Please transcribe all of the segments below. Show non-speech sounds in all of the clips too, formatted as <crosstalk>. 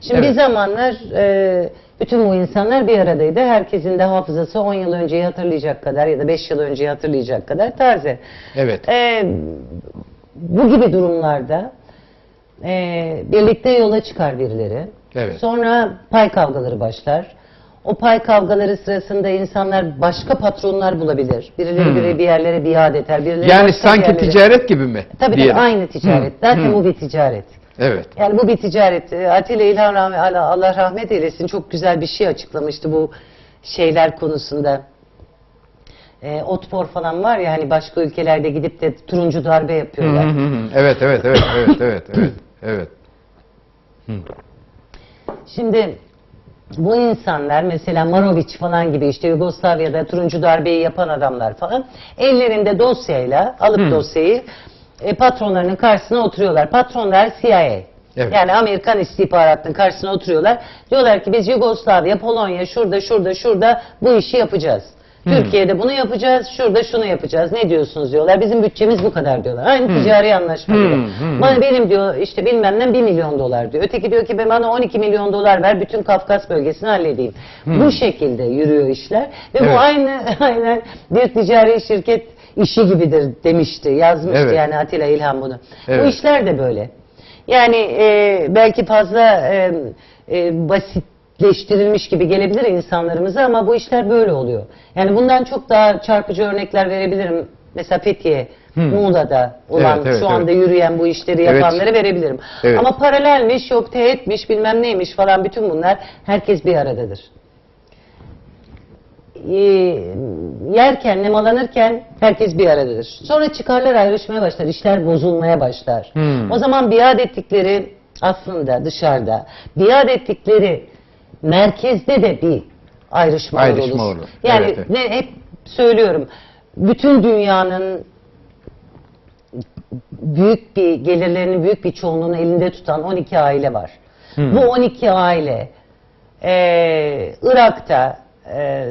Şimdi Evet. bir zamanlar e, bütün bu insanlar bir aradaydı. Herkesin de hafızası 10 yıl önceyi hatırlayacak kadar ya da 5 yıl önceyi hatırlayacak kadar taze. Evet. E, bu gibi durumlarda e, birlikte yola çıkar birileri. Evet. Sonra pay kavgaları başlar. O pay kavgaları sırasında insanlar başka patronlar bulabilir. Birileri Hmm. bir yerlere biat eder. Birileri Yani sanki yerlere- ticaret gibi mi? Tabii aynı ticaret. Hı, Zaten hı. bu bir ticaret. Evet. Yani bu bir ticaret. Atilla İlhan Rahmi, Allah, rahmet eylesin çok güzel bir şey açıklamıştı bu şeyler konusunda. E, otpor falan var ya hani başka ülkelerde gidip de turuncu darbe yapıyorlar. hı, hı. Evet, evet, evet, evet, evet, evet, evet. Şimdi bu insanlar mesela Maroviç falan gibi işte Yugoslavya'da turuncu darbeyi yapan adamlar falan ellerinde dosyayla alıp dosyayı e, patronlarının karşısına oturuyorlar. Patronlar CIA. Evet. Yani Amerikan istihbaratının karşısına oturuyorlar. Diyorlar ki biz Yugoslavya, Polonya şurada şurada şurada bu işi yapacağız. Hmm. Türkiye'de bunu yapacağız, şurada şunu yapacağız. Ne diyorsunuz diyorlar. Bizim bütçemiz bu kadar diyorlar. Aynı ticari anlaşma gibi. Hmm, hmm, Bana benim diyor işte bilmem ne 1 milyon dolar diyor. Öteki diyor ki bana 12 milyon dolar ver bütün Kafkas bölgesini halledeyim. Bu şekilde yürüyor işler ve Hmm. Evet. bu aynı <laughs> aynen bir ticari şirket işi gibidir demişti. Yazmıştı Evet. yani Atilla İlhan bunu. Bu Evet. işler de böyle. Yani e, belki fazla e, e, basitleştirilmiş gibi gelebilir insanlarımıza ama bu işler böyle oluyor. Yani bundan çok daha çarpıcı örnekler verebilirim. Mesela Fethiye, Muğla'da olan Evet, evet, şu anda evet. yürüyen bu işleri Evet. yapanları verebilirim. Evet. Ama paralelmiş, yok teğetmiş, bilmem neymiş falan bütün bunlar herkes bir aradadır. Ee, yerken, nemalanırken herkes bir aradadır. Sonra çıkarlar ayrışmaya başlar, işler bozulmaya başlar. Hmm. O zaman biat ettikleri aslında dışarıda, biat ettikleri merkezde de bir ayrışma, Ayrışma olur. olur. Yani Evet, evet. ne hep söylüyorum, bütün dünyanın büyük bir gelirlerinin büyük bir çoğunluğunu elinde tutan 12 aile var. Hmm. Bu 12 aile eee, Irak'ta eee,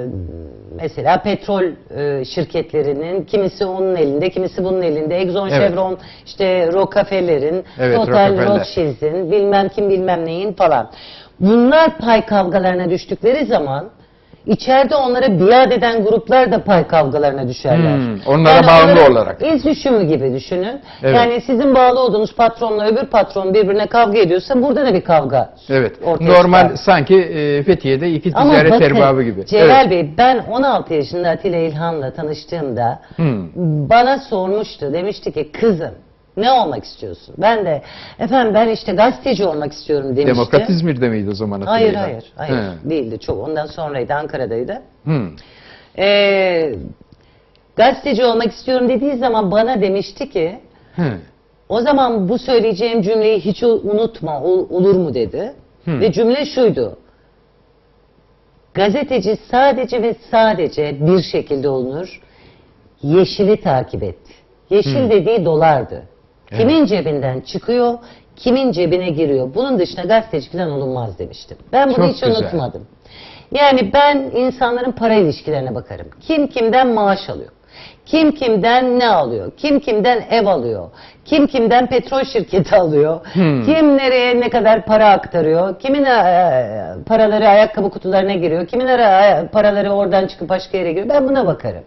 mesela petrol eee, şirketlerinin kimisi onun elinde, kimisi bunun elinde. Exxon, Evet. Chevron, işte Rockefeller'in, Evet, Total, Rockefeller. Rothschild'in, bilmem kim bilmem neyin falan. Bunlar pay kavgalarına düştükleri zaman içeride onlara biat eden gruplar da pay kavgalarına düşerler. Hmm, onlara bağımlı onların olarak. İz düşümü gibi düşünün. Evet. Yani sizin bağlı olduğunuz patronla öbür patron birbirine kavga ediyorsa burada da bir kavga Evet. Normal çıkar. sanki e, Fethiye'de iki Ama ticaret bakın, erbabı gibi. Celal Evet. Bey ben 16 yaşında Atilla İlhan'la tanıştığımda Hmm. bana sormuştu. Demişti ki kızım ne olmak istiyorsun? Ben de efendim ben işte gazeteci olmak istiyorum demişti. Demokrat İzmir'de miydi o zaman? Hayır hatırlayın? hayır hayır He. değildi çok ondan sonraydı Ankara'daydı. Hmm. Ee, gazeteci olmak istiyorum dediği zaman bana demişti ki He. o zaman bu söyleyeceğim cümleyi hiç unutma ol- olur mu dedi. Hmm. Ve cümle şuydu. Gazeteci sadece ve sadece bir şekilde olunur. Yeşili takip et. Yeşil dediği dolardı. Kimin cebinden çıkıyor, kimin cebine giriyor. Bunun dışında gazeteci falan olunmaz demiştim. Ben bunu Çok hiç güzel. unutmadım. Yani ben insanların para ilişkilerine bakarım. Kim kimden maaş alıyor? Kim kimden ne alıyor? Kim kimden ev alıyor? Kim kimden petrol şirketi alıyor? Hmm. Kim nereye ne kadar para aktarıyor? Kimin e, paraları ayakkabı kutularına giriyor? Kimin ara- paraları oradan çıkıp başka yere giriyor? Ben buna bakarım.